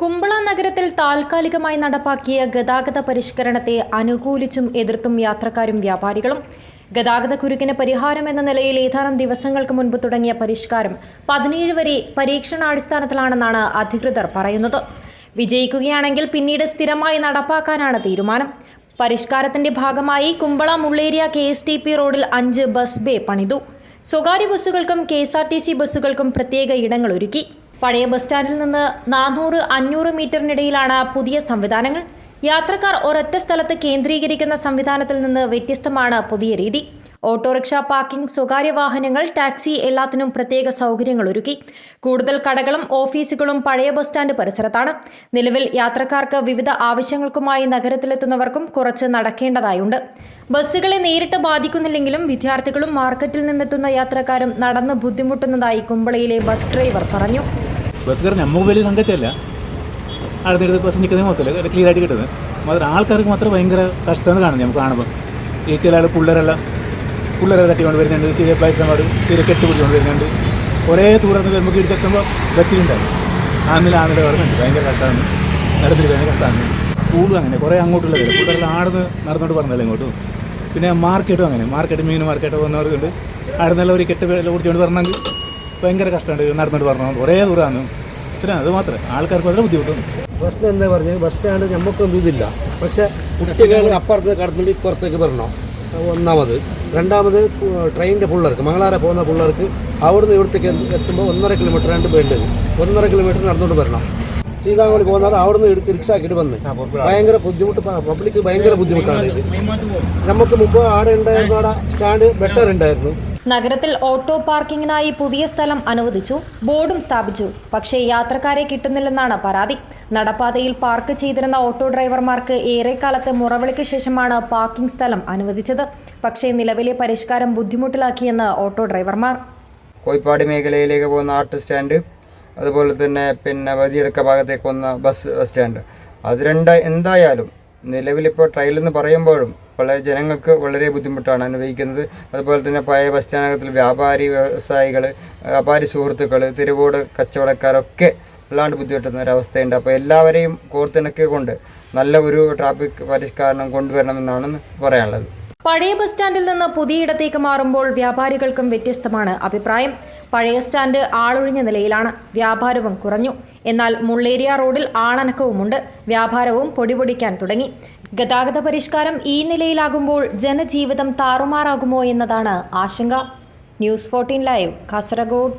കുമ്പള നഗരത്തിൽ താൽക്കാലികമായി നടപ്പാക്കിയ ഗതാഗത പരിഷ്കരണത്തെ അനുകൂലിച്ചും എതിർത്തും യാത്രക്കാരും വ്യാപാരികളും. ഗതാഗത കുരുക്കിന് പരിഹാരം എന്ന നിലയിൽ ഏതാനും ദിവസങ്ങൾക്ക് മുൻപ് തുടങ്ങിയ പരിഷ്കാരം പതിനേഴ് വരെ പരീക്ഷണാടിസ്ഥാനത്തിലാണെന്നാണ് അധികൃതർ പറയുന്നത്. വിജയിക്കുകയാണെങ്കിൽ പിന്നീട് സ്ഥിരമായി നടപ്പാക്കാനാണ് തീരുമാനം. പരിഷ്കാരത്തിന്റെ ഭാഗമായി Kumbla Mulleria K S T P റോഡിൽ അഞ്ച് ബസ് ബേ പണിതു. സ്വകാര്യ ബസ്സുകൾക്കും K S R T C ബസ്സുകൾക്കും പ്രത്യേക ഇടങ്ങൾ ഒരുക്കി. പഴയ ബസ് സ്റ്റാൻഡിൽ നിന്ന് നാനൂറ് അഞ്ഞൂറ് മീറ്ററിനിടയിലാണ് പുതിയ സംവിധാനങ്ങൾ. യാത്രക്കാർ ഒരൊറ്റ സ്ഥലത്ത് കേന്ദ്രീകരിക്കുന്ന സംവിധാനത്തിൽ നിന്ന് വ്യത്യസ്തമാണ് പുതിയ രീതി. ഓട്ടോറിക്ഷ പാർക്കിംഗ് സ്വകാര്യ വാഹനങ്ങൾ ടാക്സി എല്ലാത്തിനും പ്രത്യേക സൗകര്യങ്ങൾ ഒരുക്കി. കൂടുതൽ കടകളും ഓഫീസുകളും പഴയ ബസ് സ്റ്റാൻഡ് പരിസരത്താണ്. നിലവിൽ യാത്രക്കാർക്ക് വിവിധ ആവശ്യങ്ങൾക്കുമായി നഗരത്തിലെത്തുന്നവർക്കും കുറച്ച് നടക്കേണ്ടതായുണ്ട്. ബസ്സുകളെ നേരിട്ട് ബാധിക്കുന്നില്ലെങ്കിലും വിദ്യാർത്ഥികളും മാർക്കറ്റിൽ നിന്നെത്തുന്ന യാത്രക്കാരും നടന്ന് ബുദ്ധിമുട്ടുന്നതായി കുമ്പളയിലെ ബസ് ഡ്രൈവർ പറഞ്ഞു. ബസ്സുകാർ നമുക്ക് വലിയ സംഗതിയല്ല അടുത്തടുത്ത് ബസ് നിൽക്കുന്ന മോശമല്ല ക്ലിയർ ആയിട്ട് കിട്ടുന്നത്. മാത്രം ആൾക്കാർക്ക് മാത്രം ഭയങ്കര കഷ്ടമെന്ന് കാണുന്നത് നമുക്ക് കാണുമ്പോൾ ഈ ചില പിള്ളേരെല്ലാം. പിള്ളേരെ തട്ടിക്കൊണ്ട് വരുന്നുണ്ട്. ചെറിയ പൈസമാർ ചെറിയ കെട്ട് പിടിച്ചുകൊണ്ട് വരുന്നുണ്ട്. കുറേ ദൂരം നമുക്ക് ഇടുത്തെത്തുമ്പോൾ ബസ്സിലുണ്ടാവും ആന്നില ആന്നില വരുന്നുണ്ട് ഭയങ്കര കഷ്ടമാണ്. നടത്തിൽ ഭയങ്കര കഷ്ടമാണ്. സ്കൂളും അങ്ങനെ കുറേ അങ്ങോട്ടുള്ള പിള്ളേരെല്ലാം ആടുന്ന് നടന്നുകൊണ്ട് പറഞ്ഞല്ലോ ഇങ്ങോട്ടും? പിന്നെ മാർക്കറ്റും അങ്ങനെ. മാർക്കറ്റ് മീൻ മാർക്കറ്റ് പോകുന്നവർക്കുണ്ട് അവിടെ നല്ല ഒരു കെട്ട് കുറിച്ചുകൊണ്ട് വരണമെങ്കിൽ ഭയങ്കര കഷ്ടമുണ്ട്. നടന്നിട്ട് പറഞ്ഞു. ഒരേ ദൂരമാണ് ഇത്ര അത് മാത്രമേ ആൾക്കാർക്ക് വളരെ ബുദ്ധിമുട്ടുണ്ട്. പ്രശ്നം എന്താ പറഞ്ഞത് ബസ് സ്റ്റാൻഡ് നമുക്കൊന്നും ഇതില്ല. പക്ഷേ കുട്ടികൾ അപ്പുറത്ത് കടന്നിട്ട് ഇപ്പുറത്തേക്ക് വരണം? ഒന്നാമത്. രണ്ടാമത് ട്രെയിനിന്റെ പിള്ളേർക്ക് മംഗളാര പോകുന്ന പിള്ളേർക്ക് അവിടുന്ന് ഇവിടത്തേക്ക് എത്തുമ്പോൾ ഒന്നര കിലോമീറ്റർ രണ്ട് വേണ്ടത്. ഒന്നര കിലോമീറ്റർ നടന്നുകൊണ്ട് വരണം. സീതാങ്കോളി പോകുന്നവർ അവിടുന്ന് എടുത്ത് റിക്ഷ ആക്കിയിട്ട് വന്ന്. ഭയങ്കര ബുദ്ധിമുട്ട്. പബ്ലിക്ക് ഭയങ്കര ബുദ്ധിമുട്ടാണ്. ഇത് നമുക്ക് മുമ്പ് ആടെ ഉണ്ടായിരുന്ന അവിടെ സ്റ്റാൻഡ് ബെറ്റർ ഉണ്ടായിരുന്നു. നഗരത്തിൽ ഓട്ടോ പാർക്കിങ്ങിനായി പുതിയ സ്ഥലം അനുവദിച്ചു ബോർഡും സ്ഥാപിച്ചു. പക്ഷേ യാത്രക്കാരെ കിട്ടുന്നില്ലെന്നാണ് പരാതി. നടപ്പാതയിൽ പാർക്ക് ചെയ്തിരുന്ന ഓട്ടോ ഡ്രൈവർമാർക്ക് ഏറെക്കാലത്തെ മുറവിളിക്ക് ശേഷമാണ് പാർക്കിംഗ് സ്ഥലം അനുവദിച്ചത്. പക്ഷേ നിലവിലെ പരിഷ്കാരം ബുദ്ധിമുട്ടിലാക്കിയെന്ന് ഓട്ടോ ഡ്രൈവർമാർ. കോഴിപ്പാട് മേഖലയിലേക്ക് പോകുന്ന ഓട്ടോ സ്റ്റാൻഡ് അതുപോലെ തന്നെ പിന്നെ വതിയെടുക്ക ഭാഗത്തേക്ക് പോകുന്ന ബസ് സ്റ്റാൻഡ് അത് രണ്ട് എന്തായാലും നിലവിലിപ്പോൾ ട്രയൽ എന്ന് പറയുമ്പോഴും വളരെ ജനങ്ങൾക്ക് വളരെ ബുദ്ധിമുട്ടാണ് അനുഭവിക്കുന്നത്. അതുപോലെ തന്നെ പഴയ ബസ് സ്റ്റാൻഡത്തിൽ വ്യാപാരി വ്യവസായികൾ വ്യാപാരി സുഹൃത്തുക്കൾ തിരുവോട് കച്ചവടക്കാരൊക്കെ വല്ലാണ്ട് ബുദ്ധിമുട്ടുന്ന ഒരവസ്ഥയുണ്ട് അപ്പോൾ എല്ലാവരെയും കോർത്തിണക്കിക്കൊണ്ട് നല്ല ഒരു ട്രാഫിക് പരിഷ്കരണം കൊണ്ടുവരണമെന്നാണ് പറയാനുള്ളത്. പഴയ ബസ് സ്റ്റാൻഡിൽ നിന്ന് പുതിയയിടത്തേക്ക് മാറുമ്പോൾ വ്യാപാരികൾക്കും വ്യത്യസ്തമാണ് അഭിപ്രായം. പഴയ സ്റ്റാൻഡ് ആളൊഴിഞ്ഞ നിലയിലാണ്. വ്യാപാരവും കുറഞ്ഞു. എന്നാൽ മുള്ളേരിയ റോഡിൽ ആളനക്കവുമുണ്ട്. വ്യാപാരവും പൊടിപൊടിക്കാൻ തുടങ്ങി. ഗതാഗത പരിഷ്കാരം ഈ നിലയിലാകുമ്പോൾ ജനജീവിതം താറുമാറാകുമോ എന്നതാണ് ആശങ്ക. News fourteen live Kasaragod.